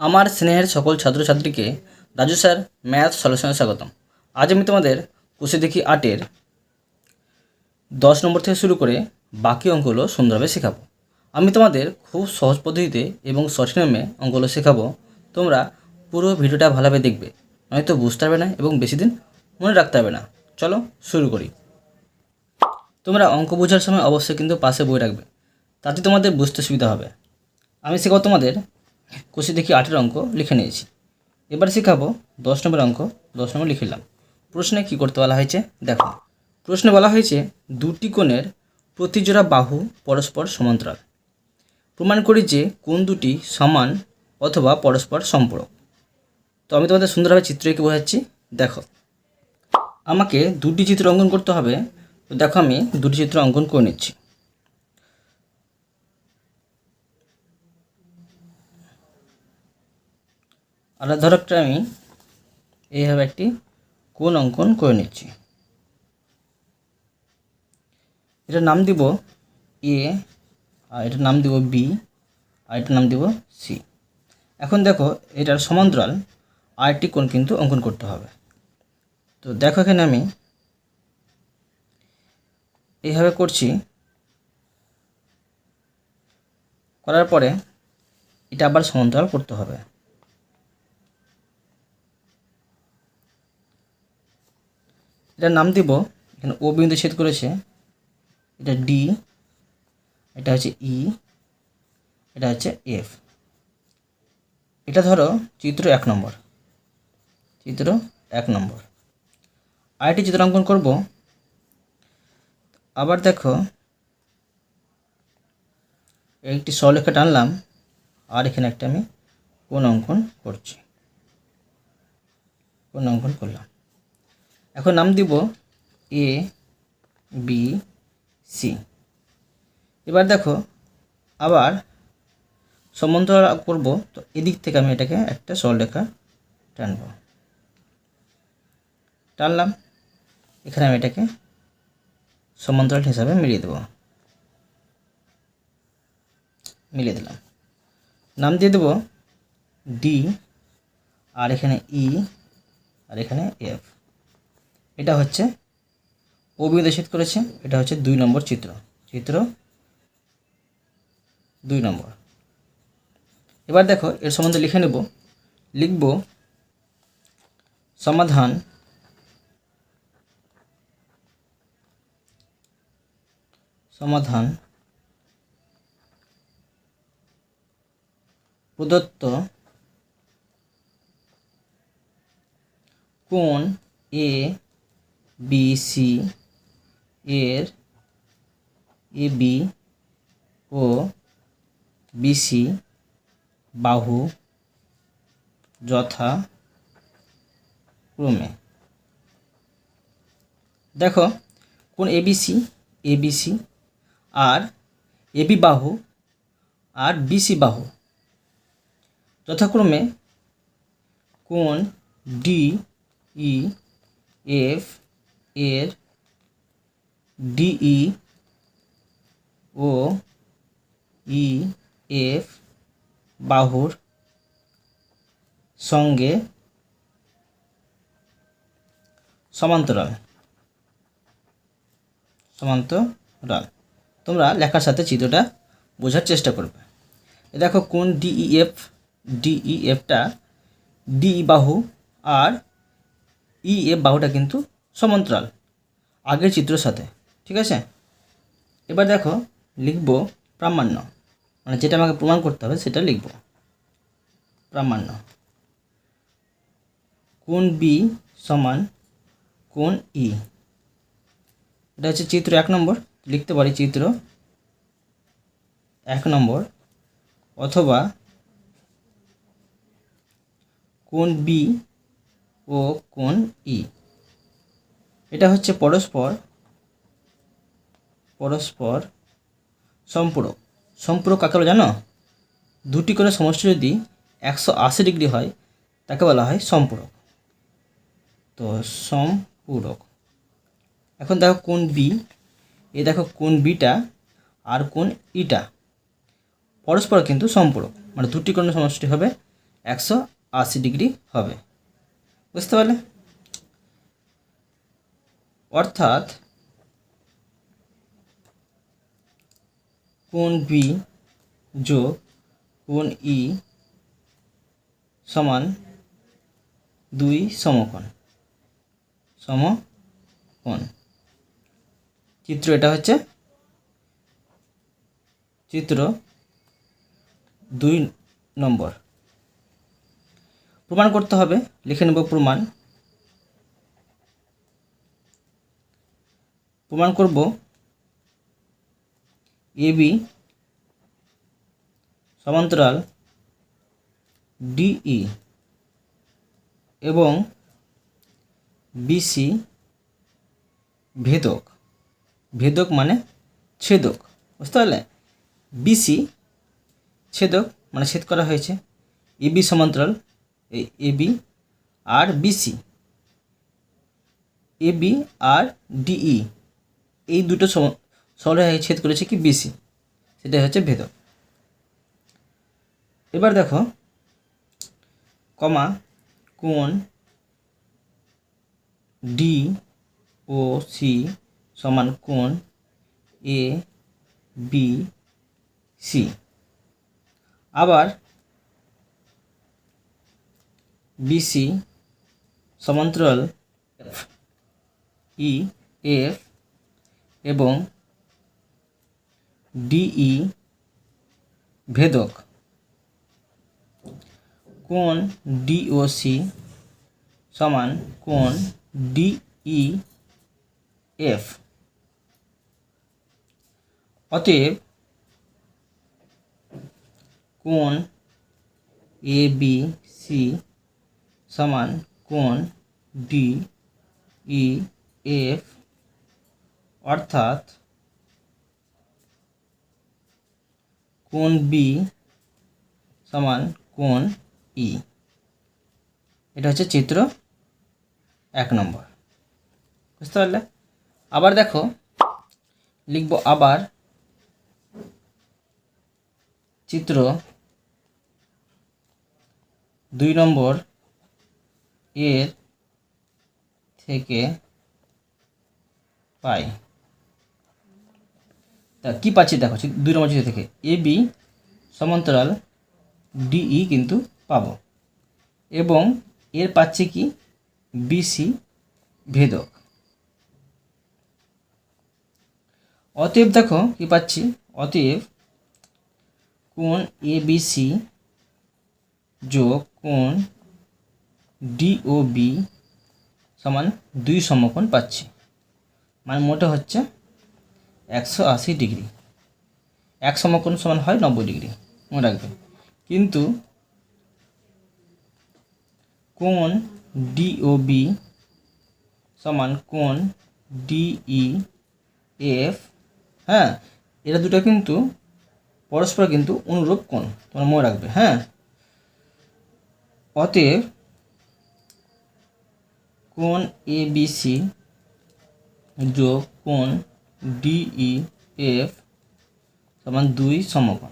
আমার স্নেহের সকল ছাত্রছাত্রীকে রাজু স্যার, ম্যাথ সলিউশনে স্বাগতম। আজ আমি তোমাদের কুশি দেখি আটের দশ নম্বর থেকে শুরু করে বাকি অঙ্কগুলো সুন্দরভাবে শেখাবো। আমি তোমাদের খুব সহজ পদ্ধতিতে এবং সঠিক নিয়মে অঙ্কগুলো শেখাবো। তোমরা পুরো ভিডিওটা ভালোভাবে দেখবে, নয়তো বুঝতে পারবে না এবং বেশি দিন মনে রাখতে হবে না। চলো শুরু করি। তোমরা অঙ্ক বোঝার সময় অবশ্যই কিন্তু পাশে বই রাখবে, তাতে তোমাদের বুঝতে সুবিধা হবে। আমি শেখাবো তোমাদের কুশি দেখি আটের অঙ্ক লিখে নিয়েছি। এবার শেখাবো দশ নম্বর অঙ্ক, দশ নম্বর লিখিলাম প্রশ্নে কী করতে বলা হয়েছে? দেখো, প্রশ্নে বলা হয়েছে দুটি কোণের প্রতিজোড়া বাহু পরস্পর সমান্তরাল। প্রমাণ করি যে কোন দুটি সমান অথবা পরস্পর সম্পূরক। তো আমি তোমাদের সুন্দরভাবে চিত্র এঁকে বোঝাচ্ছি। দেখো, আমাকে দুটি চিত্র অঙ্কন করতে হবে। তো দেখো আমি দুটি চিত্র অঙ্কন করে নিচ্ছি। আর ধরো একটা আমি এইভাবে একটি কোন অঙ্কন করে নিচ্ছি। এটার নাম দিব এ আর এটার নাম দিব বি আর এটার নাম দিব সি এখন দেখো, এটার সমান্তরাল আরেকটি কোণ কিন্তু অঙ্কন করতে হবে। তো দেখো এখানে আমি এইভাবে করছি। করার পরে এটা আবার সমান্তরাল করতে হবে। এটার নাম দিব, এখানে ও বিন্দু ছেদ করেছে, এটা ডি এটা হচ্ছে ই এটা হচ্ছে এফ এটা ধরো চিত্র এক নম্বর, চিত্র এক নম্বর। আরেকটি চিত্র অঙ্কন করব, আবার দেখো, একটি সলেখা টানলাম, আর এখানে একটা আমি কোন অঙ্কন করছি, কোন অঙ্কন করলাম। এখন নাম দিব এ বি সি এবার দেখো, আবার সমান্তরাল করব, তো এদিক থেকে আমি এটাকে একটা সরলরেখা টানব। টানলাম, এখানে আমি এটাকে সমান্তরাল হিসাবে মিলিয়ে দেব। মিলিয়ে দিলাম। নাম দিয়ে দেব ডি আর এখানে ই আর এখানে এফ এটা হচ্ছে অভিদেশিত করেছে, এটা হচ্ছে দুই নম্বর চিত্র। চিত্র দুই নম্বর। এবার দেখো, এর সম্বন্ধে লিখে নেব। লিখব, সমাধান সমাধান প্রদত্ত কোন এ বি সি এর এ বি ও বিসি বাহু যথা ক্রমে। দেখো, কোন এবিসি এবিসি আর এবি বাহু আর বিসি বাহু যথাক্রমে কোন ডি ই এফ এর ডিই ও ই এফ বাহুর সঙ্গে সমান্তরাল। সমান্তরাল। তোমরা লেখার সাথে চিত্রটা বোঝার চেষ্টা করবে। এ দেখো কোন ডিইএফ, ডিইএফটা ডিই বাহু আর ই এফ বাহুটা কিন্তু সমান্তরাল। আগের চিত্রের সাথে, ঠিক আছে? এবার দেখো, লিখব প্রামাণ্য। মানে যেটা আমাকে প্রমাণ করতে হবে, সেটা লিখব। প্রামাণ্য। কোন বি সমান কোন ই এটা হচ্ছে চিত্র এক নম্বর, লিখতে পারি চিত্র এক নম্বর। অথবা কোন বি ও কোন ই এটা হচ্ছে পরস্পর পরস্পর সম্পূরক। সম্পূরক কাকে বলে জানো? দুটি কোণের সমষ্টি যদি একশো আশি ডিগ্রি হয়, তাকে বলা হয় সম্পূরক। তো সম্পূরক। এখন দেখো কোন বি এ দেখো কোন বিটা আর কোন ইটা পরস্পর কিন্তু সম্পূরক মানে দুটি কোণের সমষ্টি হবে, একশো আশি ডিগ্রি হবে। বুঝতে পারলে? অর্থাৎ কোণ বি যোগ কোণ ই সমান দুই সমকোণ। সমকোণ। চিত্র এটা হচ্ছে চিত্র দুই নম্বর। প্রমাণ করতে হবে, লিখে নেব প্রমাণ। প্রমাণ করব। এবি সমান্তরাল ডিই এবং বিসি ভেদক। ভেদক মানে ছেদক, বুঝতে পারলে? বিসি ছেদক মানে ছেদ করা হয়েছে। এবি সমান্তরাল, এই এবি আর বিসি এবি আর ডিই এই দুটো সম- ছেদ করেছে কি বিসি সেটাই হচ্ছে ভেদক। এবার দেখো, কমা কোন ডি ও সি সমান কোন এ বি সি আবার বিসি সমান্তরাল ই এফ এবং ডিই ভেদক কোণ ডিওসি সমান কোণ ডিই এফ অতএব কোণ এ বি সি সমান কোণ ডি ই এফ অর্থাৎ কোণ বি সমান কোণ ই এটা হচ্ছে চিত্র এক নম্বর। বুঝতে পারলে? আবার দেখো, লিখব আবার চিত্র দুই নম্বর এর থেকে পাই। কী পাচ্ছি দেখো দুই নম্বর চিত্র থেকে। এ বি সমান্তরাল ডিই কিন্তু পাবো। এবং এর পাচ্ছি কি? বিসি ভেদক। অতএব দেখো, কি পাচ্ছি? অতএব কোণ এ বি সি যোগ কোণ ডিও বি সমান দুই সমকোণ পাচ্ছি। মানে মোটে হচ্ছে একশো আশি ডিগ্রি। এক সমকোণ সমান হয় নব্বই ডিগ্রি। মনে রাখবে কিন্তু কোণ ডিওবি সমান কোণ ডিই এফ হ্যাঁ এরা দুটো কিন্তু পরস্পর কিন্তু অনুরূপ কোণ। তোমরা মনে রাখবে হ্যাঁ। অতএব কোণ এ বি সি যোগ কোণ ডিই এফ সমান দুই সমকোণ।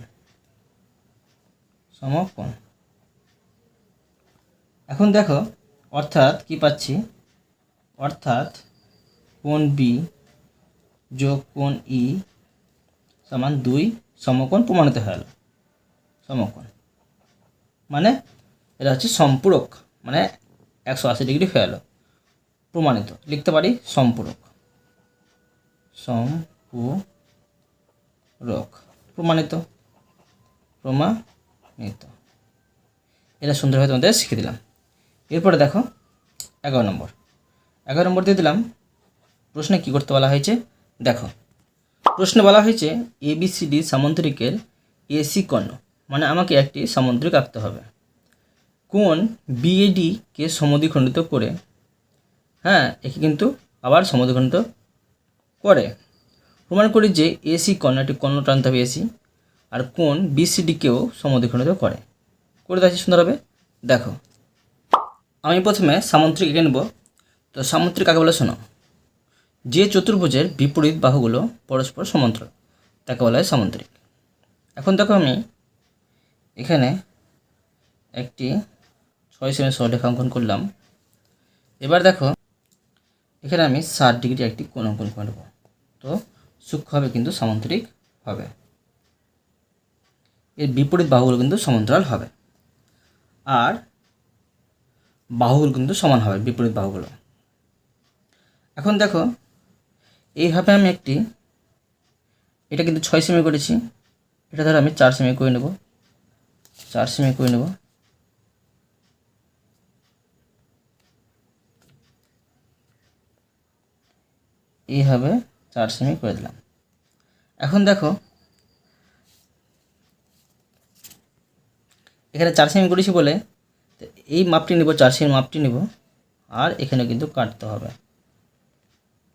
সমকোণ। এখন দেখো, অর্থাৎ কি পাচ্ছি? অর্থাৎ কোণ বি যোগ কোণ ই সমান দুই সমকোণ প্রমাণিত হয়ে গেল। সমকোণ। মানে এটা হচ্ছে সম্পূরক মানে একশো আশি ডিগ্রি হয়ে গেল। প্রমাণিত, লিখতে পারি সম্পূরক। সম্পূরক। প্রমাণিত। প্রমাণিত। এটা সুন্দরভাবে তোমাদের শিখে দিলাম। এরপরে দেখো, এগারো নম্বর। এগারো নম্বর দিয়ে দিলাম, প্রশ্নে কী করতে বলা হয়েছে? দেখো, প্রশ্নে বলা হয়েছে এবিসিডি সামন্তরিকের এসি কর্ণ। মানে আমাকে একটি সামন্তরিক আঁকতে হবে। কোন বিএডিকে সমদ্বিখণ্ডিত করে। হ্যাঁ একে কিন্তু আবার সমদ্বিখণ্ডিত করে প্রমাণ করি যে এসি কর্ণ একটি কর্ণ টানতে হবে এসি আর কোন বিসিডিকেও সমদ্বিখণ্ডিত করে। করে দেখছি সুন্দরভাবে। দেখো, আমি প্রথমে সামুদ্রিক এঁকে নেব। তো সামুদ্রিক কাকে বলে শোনো, যে চতুর্ভুজের বিপরীত বাহুগুলো পরস্পর সমান্তরাল, তাকে বলা হয় সামুদ্রিক। এখন দেখো আমি এখানে একটি ছয় সেমের সরলরেখা অঙ্কন করলাম। এবার দেখো, এখানে আমি ষাট ডিগ্রি একটি কোণ অঙ্কন করব তো সূক্ষ্ম হবে কিন্তু সামান্তরিক হবে। এর বিপরীত বাহুগুলো কিন্তু সমান্তরাল হবে। আর বাহুগুলো কিন্তু সমান হবে বিপরীত বাহুগুলো। এখন দেখো এইভাবে আমি একটি, এটা কিন্তু ছয় সেমি করেছি, এটা ধরো আমি চার সেমি করে নেব, চার সেমি করে নেব। এইভাবে চার সেমি করে দিলাম। এখন দেখো, এখানে চার সেমি করেছি বলে এই মাপটি নেব, চার সেমি মাপটি নেব, আর এখানে কিন্তু কাটতে হবে।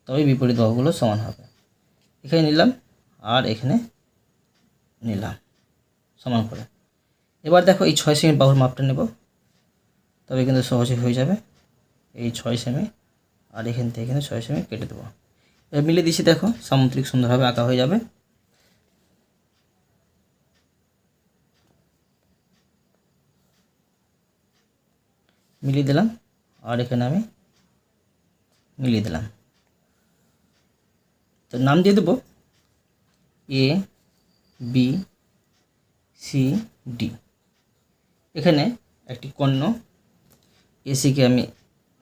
তবে বিপরীত বাহুগুলো সমান হবে। এখানে নিলাম, আর এখানে নিলাম, সমান করে। এবার দেখো, এই ছয় সেমি বাহুর মাপটা নেব। তবে কিন্তু সহজে হয়ে যাবে। এই ছয় সেমি আর এখান থেকে এখানে ছয় সেমি কেটে দেবো। মিলিয়ে দিচ্ছি, দেখো, সামুদ্রিক সুন্দরভাবে আঁকা হয়ে যাবে। মিলিয়ে দিলাম, আর এখানে আমি মিলিয়ে দিলাম। তো নাম দিয়ে দেবো এ, বি, সি, ডি। এখানে একটি কর্ণ এসিকে আমি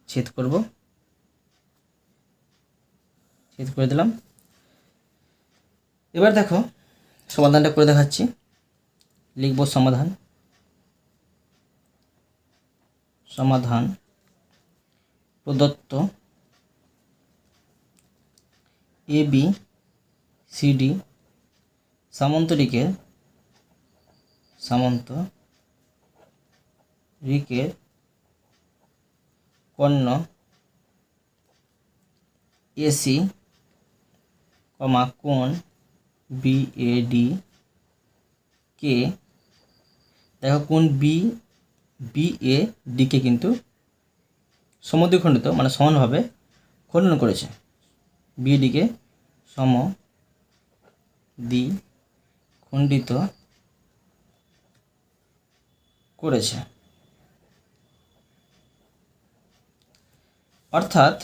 ছেদ করব। ছেদ করে দিলাম। এবার দেখো, সমাধানটা করে দেখাচ্ছি। লিখব সমাধান। সমাধান প্রদত্ত এ বি সি ডি সামন্তরিকের সামন্ত রিকের কর্ণ এসি কমা কোণ বি এ ডি কে দেখো কোন বি বি এ ডিকে কিন্তু সমদ্বিখণ্ডিত মানে সমানভাবে খণ্ডন করেছে। বি ডিকে সম দ্বি খণ্ডিত করেছে। অর্থাৎ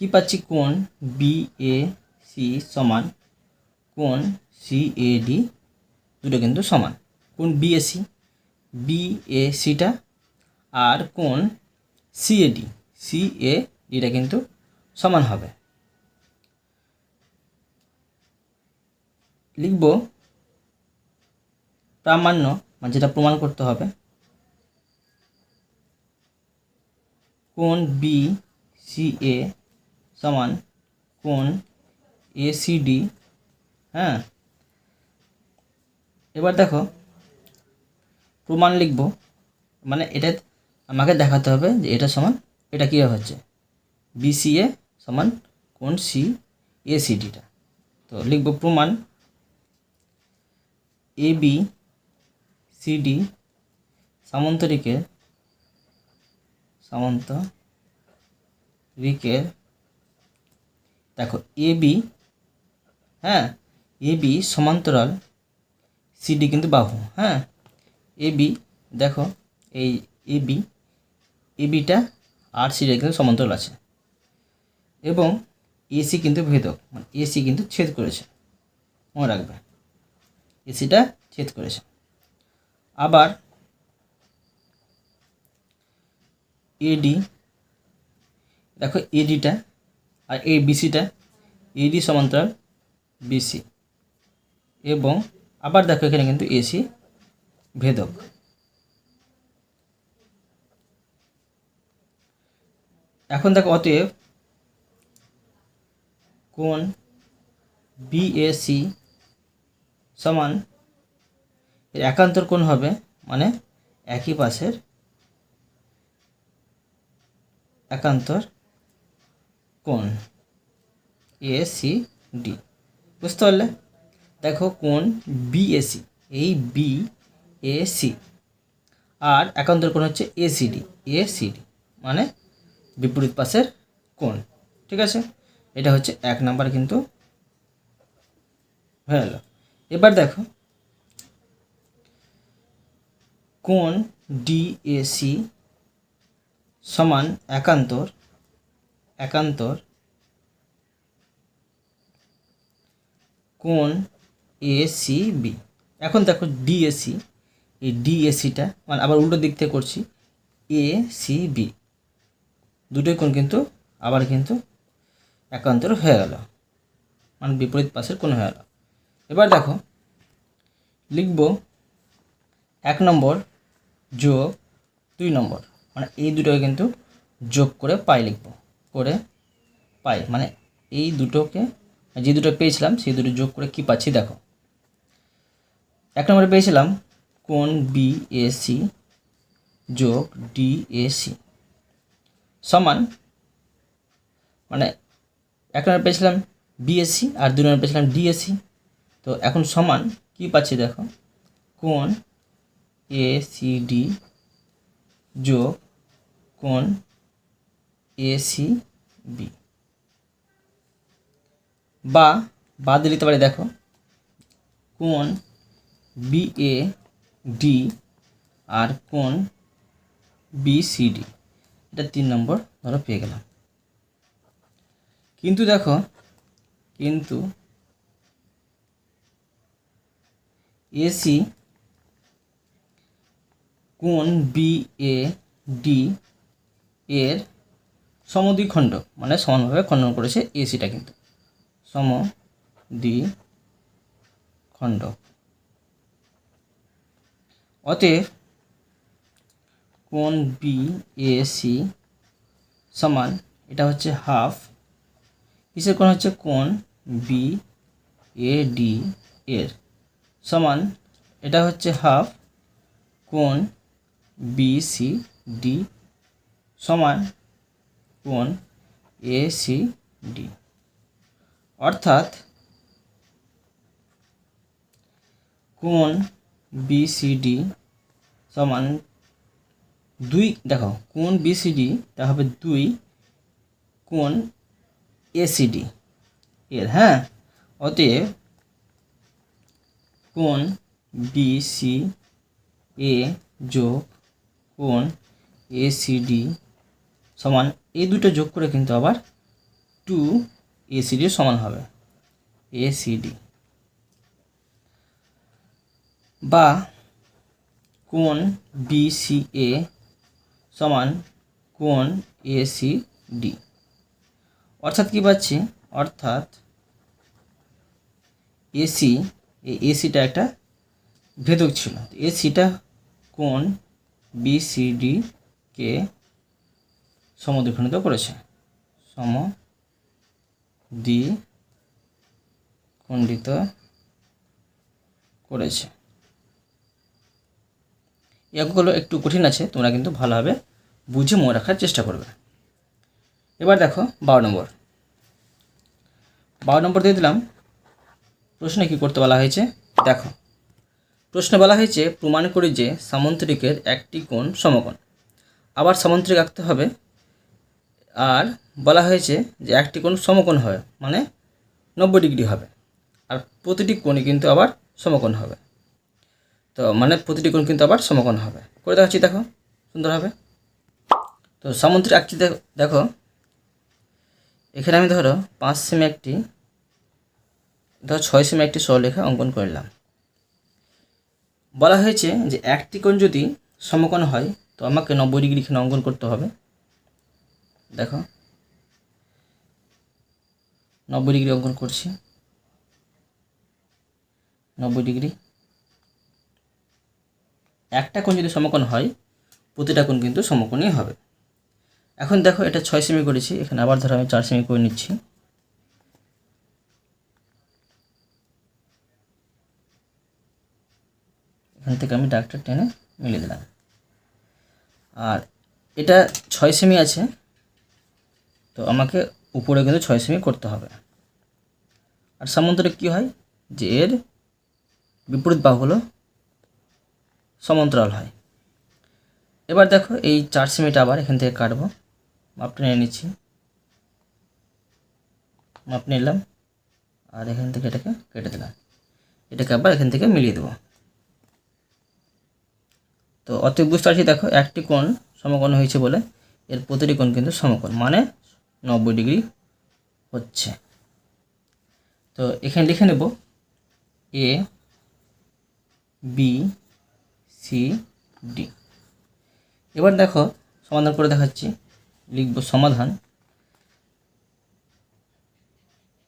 কি পাচ্ছি? কোণ বি এ সি সমান, কোণ সি এ ডি দুটো কিন্তু সমান। কোণ B A C B A সিটা আর কোণ C A D C A ডিটা কিন্তু সমান হবে। লিখব প্রামাণ্য মানে যেটা প্রমাণ করতে হবে। কোণ বি সি এ সমান কোণ এ সি ডি হ্যাঁ? এবার দেখো, প্রমাণ লিখব। মানে এটা আমাকে দেখাতে হবে যে এটা সমান, এটা কীভাবে হচ্ছে? বিসিএ সমান কোণ সি এ সি ডিটা তো লিখব প্রমাণ। এ বি সি ডি সামন্তরিকের সামন্ত রিকের দেখো এ বি হ্যাঁ এ বি সমান্তরাল সিডি কিন্তু বাহু হ্যাঁ। এ বি দেখো, এই এ বি এ বিটা আর সিডি কিন্তু সমান্তরাল আছে। এবং এসি কিন্তু ভেদক মানে এসি কিন্তু ছেদ করেছে, মনে রাখবে। এসিটা ছেদ করেছে। আবার এডি দেখো এডিটা আর এই বিসিটা এডি সমান্তরাল বিসি এবং আবার দেখো এখানে কিন্তু এসি ভেদক। এখন দেখো অতএব কোন বিএসি সমান এর একান্তর কোণ হবে মানে একই পাশের একান্তর কোণ? এ সি ডি বুঝতে পারলে? দেখো কোণ বিএসি এই বি এ সি আর একান্তর কোণ হচ্ছে এসিডি এসিডি মানে বিপরীত পাশের কোণ। ঠিক আছে? এটা হচ্ছে এক নাম্বার কিন্তু হয়ে গেল। এবার দেখো। কোণ ডিএসি সমান একান্তর একান্তর কোণ এসিবি এখন দেখো ডিএসি এই ডিএসিটা মানে আবার উল্টো দিক থেকে করছি এ সি বি দুটোই কোন কিন্তু আবার কিন্তু একান্তর হয়ে গেল মানে বিপরীত পাশের কোন হয়ে গেল। এবার দেখো, লিখব এক নম্বর যোগ দুই নম্বর মানে এই দুটোকে কিন্তু যোগ করে পাই লিখব। করে পাই। মানে এই দুটোকে, যে দুটো পেয়েছিলাম, সেই দুটো যোগ করে কি পাচ্ছি দেখো। এক নম্বরে পেয়েছিলাম কোন বি এ সি যোগ ডি এ সি সমান মানে এক নম্বরে পেয়েছিলাম বিএসসি আর দুই নম্বরে পেয়েছিলাম ডিএসসি তো এখন সমান কি পাচ্ছি দেখো, কোন এ সি ডি যোগ কোন এ সি বি বা বাদ লিখতে পারি, দেখো। কোন বি এ ডি আর কোন বি সি ডি এটা তিন নম্বর, ধরো পেয়ে গেলাম। কিন্তু দেখো, কিন্তু এসি কোন বি এ ডি এর সমদ্বিখণ্ড মানে সমানভাবে খণ্ডন করেছে এসিটা কিন্তু। সম খণ্ড অতএব কোন বি এ সি সমান, এটা হচ্ছে হাফ, কিসের কোণ হচ্ছে কোন বি এ ডি এর? সমান, এটা হচ্ছে হাফ কোন বি সি ডি সমান কোন এ সি ডি অর্থাৎ কোন বিসিডি সমান দুই, দেখো কোন বিসিডি তা হবে দুই কোন এসিডি এর হ্যাঁ? অতএব কোন বিসি এ যোগ কোন এসিডি সমান এই দুটো যোগ করে কিন্তু আবার টু এসিডির সমান হবে। এসিডি বা কোন বিসিএ সমান কোন এসিডি অর্থাৎ কী পাচ্ছি? অর্থাৎ এসি এই এসিটা একটা ভেদক ছিল। এসিটা কোন বিসিডিকে সমদ্বিখণ্ডিত করেছে। সম দ্বি খণ্ডিত করেছে। এই একটু কঠিন আছে, তোমরা কিন্তু ভালোভাবে বুঝে মনে রাখার চেষ্টা করবে। এবার দেখো বারো নম্বর। বারো নম্বর দিয়ে দিলাম, প্রশ্নে কী করতে বলা হয়েছে? দেখো, প্রশ্নে বলা হয়েছে প্রমাণ করি যে সামন্তরিকের একটি কোণ সমকোণ। আবার সামন্তরিক আঁকতে হবে আর বলা হয়েছে যে একটি কোণ সমকোণ হবে মানে নব্বই ডিগ্রি হবে। আর প্রতিটি কোণই কিন্তু আবার সমকোণ হবে। তো মানে প্রতিটি কোণ কিন্তু আবার সমকোণ হবে। করে দেখাচ্ছি, দেখো, সুন্দর হবে। তো সামুদ্রিক দেখ- দেখো, এখানে আমি ধরো পাঁচ সেমি একটি, ধরো ছয় সেমি একটি সরলেখা অঙ্কন করলাম। বলা হয়েছে যে একটি কোণ যদি সমকোণ হয়, তো আমাকে নব্বই ডিগ্রি এখানে অঙ্কন করতে হবে। দেখো। নব্বই ডিগ্রি অঙ্কন করছি। নব্বই ডিগ্রি। একটা কোণ যদি সমকোণ হয়, প্রতিটা কোণ কিন্তু সমকোণই হবে। এখন দেখো, এটা ছয় সেমি করেছি, এখানে আবার ধরো আমি চার সেমি করে নিচ্ছি। এখান থেকে আমি ডাকটা টেনে মিলিয়ে দিলাম। আর এটা ছয় সেমি আছে তো আমাকে উপরে কিন্তু ছয় সেমি করতে হবে। আর সামান্তরিক কী হয়? যে এর বিপরীত বাহু হলো সমান্তরাল হয়। এবার দেখো এই চার সেমিটা আবার এখান থেকে কাটবো। মাপটা নিয়ে নিচ্ছি। মাপ নিলাম। আর এখান থেকে এটাকে কেটে দিলাম। এটাকে আবার এখান থেকে মিলিয়ে দেবো। তো অতএব বুঝতে পারছি দেখো একটি কোণ সমকোণ হয়েছে বলে এর প্রতিটি কোণ কিন্তু সমকোণ। মানে নব্বই ডিগ্রি হচ্ছে। তো এখানে লিখে নেব এ বি সি ডি এবার দেখো সমাধান করে দেখাচ্ছি। লিখব সমাধান।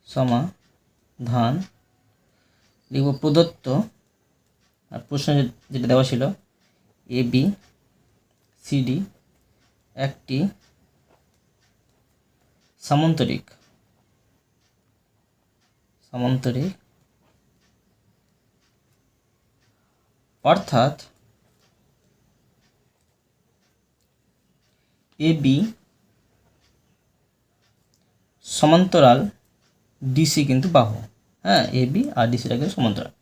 সমাধান। লিখব প্রদত্ত। আর প্রশ্ন যেটা দেওয়া ছিল এ বি সিডি একটি সামান্তরিক। সামান্তরিক। অর্থাৎ এ বি সমান্তরাল ডিসি কিন্তু বাহু। হ্যাঁ এ বি আর ডিসিটা কিন্তু সমান্তরাল।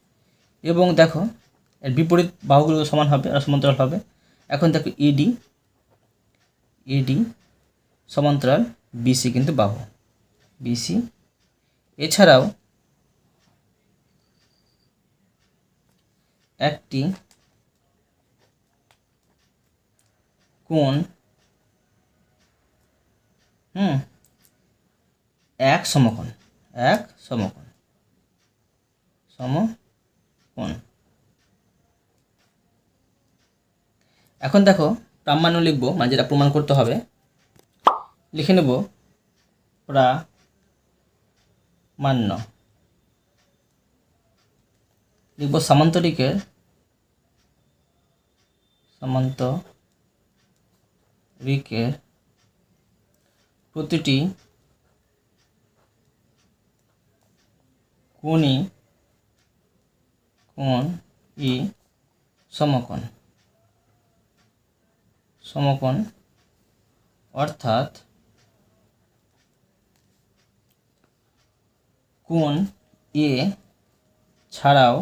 এবং দেখো, এর বিপরীত বাহুগুলো সমান হবে আর সমান্তরাল হবে। এখন দেখো ইডি ইডি সমান্তরাল বিসি কিন্তু বাহু বিসি এছাড়াও একটি কোণ, হুম, এক সমকোণ এক সমকোণ সমকোণ। এখন দেখো, প্রামাণ্য লিখব মানে যেটা প্রমাণ করতে হবে। লিখে নেব প্রামাণ্য লিখব সামান্তরিকের সামান্তরিকের প্রতিটি কোণই কোণ ই সমকোণ। সমকোণ অর্থাৎ কোণ এ ছাড়াও,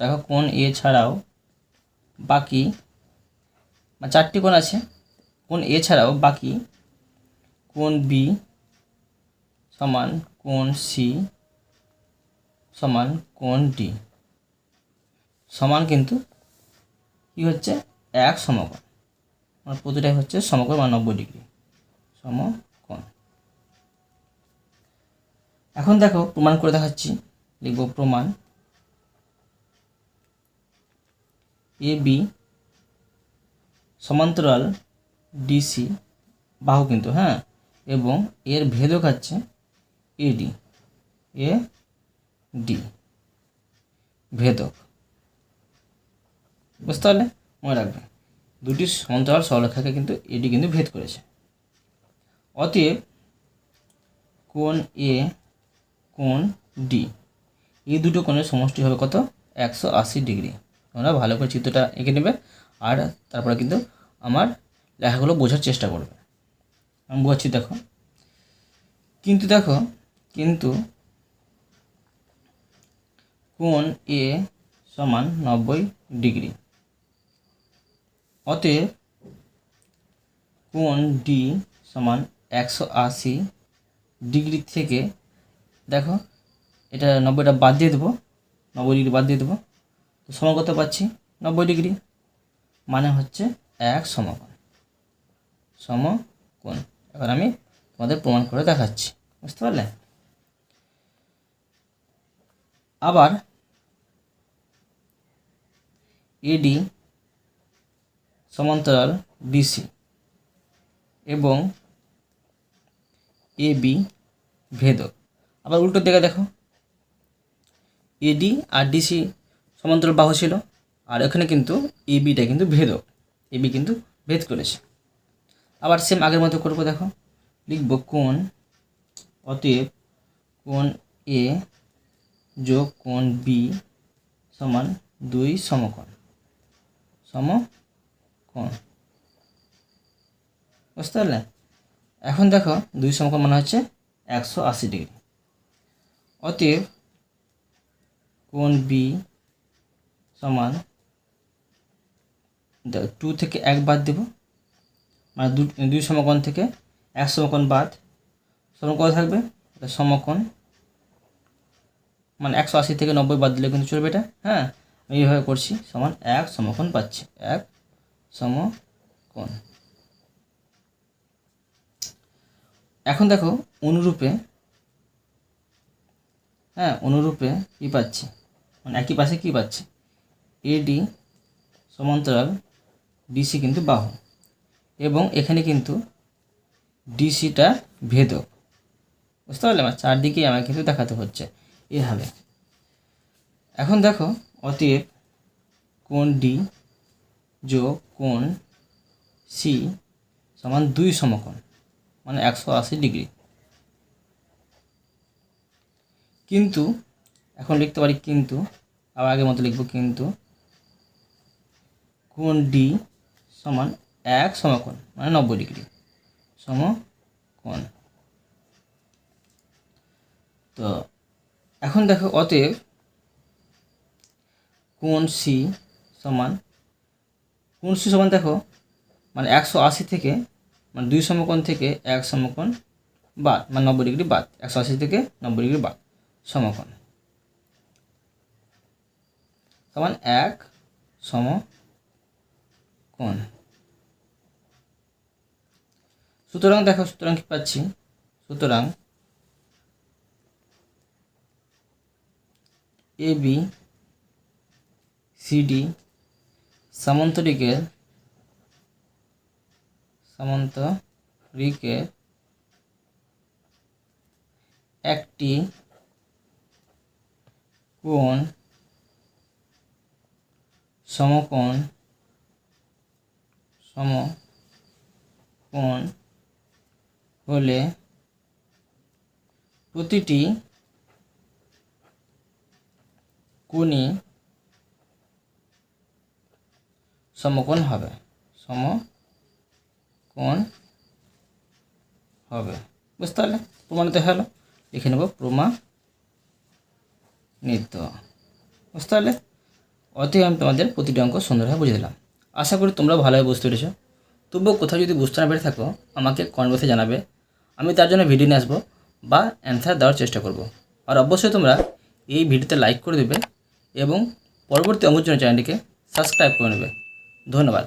দেখো কোণ এ ছাড়াও বাকি চারটি কোণ আছে, কোণ এ ছাড়াও বাকি, কোণ বি সমান কোণ সি সমান কোণ ডি। সমান কিন্তু কি হচ্ছে? এক সমকোণ। আমার প্রতিটাই হচ্ছে সমকোণ বা নব্বই ডিগ্রি। সমকোণ। এখন দেখো প্রমাণ করে দেখাচ্ছি। লিখব প্রমাণ। এ বি সমান্তরাল ডিসি বাহু কিন্তু হ্যাঁ? এবং এর ভেদক হচ্ছে এডি এ ডি ভেদক। বুঝতে পারলে? মনে রাখবে। দুটি সমান্তরাল সরলরেখাকে কিন্তু এডি কিন্তু ভেদ করেছে। অতএব কোন এ কোণ ডি। এই দুটো কোণের সমষ্টি হবে কত? একশো আশি ডিগ্রি। তোমরা ভালো করে চিত্রটা এঁকে নেবে আর তারপরে কিন্তু আমার লেখাগুলো বোঝার চেষ্টা করবে। আমি বোঝাচ্ছি, দেখো। কিন্তু দেখো, কিন্তু কোণ এ সমান নব্বই ডিগ্রি। অতএব কোণ ডি সমান একশো আশি ডিগ্রি থেকে দেখো, এটা নব্বইটা বাদ দিয়ে দেবো, নব্বই ডিগ্রি বাদ দিয়ে দেবো। তো সমান পাচ্ছি নব্বই ডিগ্রি মানে হচ্ছে এক সমকোণ। সমকোণ। এবার আমি তোমাদের প্রমাণ করে দেখাচ্ছি, বুঝতে পারলে? আবার এডি সমান্তরাল ডিসি এবং এবি ভেদক। আবার উল্টো দিকে দেখো। এডি আর ডিসি সমান্তরাল বাহু ছিল। আর এখানে কিন্তু এবিটা কিন্তু ভেদক এবি কিন্তু ভেদ করেছে। আবার সেম আগের মতো করব দেখো। লিখব কোন অতএব কোন এ যোগ কোন বি সমান দুই সমকোণ। সমকোণ। বুঝতে পারলে? এখন দেখো দুই সমকোণ মানে হচ্ছে একশো আশি ডিগ্রি। অতএব কোণ বি সমান টু থেকে এক বাদ দেব। মানে দুই সমকোণ থেকে এক সমকোণ বাদ। সমকোণ থাকবে? সমকোণ। মানে একশো আশি থেকে নব্বই বাদ দিলে কিন্তু চলবে এটা। হ্যাঁ আমি এইভাবে করছি। সমান এক সমকোণ পাচ্ছি। এক সমকোণ। এখন দেখো, অনুরূপে হ্যাঁ অনুরূপে কী পাচ্ছি? মানে একই পাশে কী পাচ্ছি? এডি সমান্তরাল ডিসি কিন্তু বাহু। এবং এখানে কিন্তু ডিসিটা ভেদক। বুঝতে পারলে? আমার চারদিকেই আমাকে কিন্তু দেখাতে হচ্ছে। এভাবে। এখন দেখো, অতএব কোণ ডি যোগ কোণ সি সমান দুই সমকোণ। মানে একশো আশি ডিগ্রি। কিন্তু, এখন লিখতে পারি কিন্তু, আবার আগের মতো লিখব কিন্তু কোণ ডি সমান এক সমকোণ মানে নব্বই ডিগ্রি সমকোণ। তো, এখন দেখো অতএব কোণ সি সমান কোণ সি সমান দেখো মানে একশো আশি থেকে মানে দুই সমকোণ থেকে এক সমকোণ বাদ মানে নব্বই ডিগ্রি বাদ, একশো আশি থেকে নব্বই ডিগ্রি বাদ। সমকোণ। সমান এক সমকোণ। সুতরাং দেখো, সুতরাং কি পাচ্ছি? সুতরাং এ বি সিডি সামান্তরিকের সামান্তরিকের একটি কোণ সমকোণ সমকোণ হলে প্রতিটি কোণই সমকোণ হবে সমকোণ হবে। বুঝতে পারলে? প্রমাণিত হলো লিখে নেব প্রমাণিত বুঝতে পারলে? অতএব আমি তোমাদের প্রতিটি অঙ্ক সুন্দরভাবে বুঝে দিলাম। আশা করি তোমরা ভালোভাবে বুঝতে পেরেছ। তবুও কোথাও যদি বুঝতে না পেরে থাকো, আমাকে কনভার্সে জানাবে। আমি তার জন্য ভিডিও নিয়ে আসব বা অ্যান্সার দেওয়ার চেষ্টা করব। আর অবশ্যই তোমরা এই ভিডিওতে লাইক করে দেবে এবং পরবর্তী অঙ্গের জন্য চ্যানেলটিকে সাবস্ক্রাইব করে নেবে। ধন্যবাদ।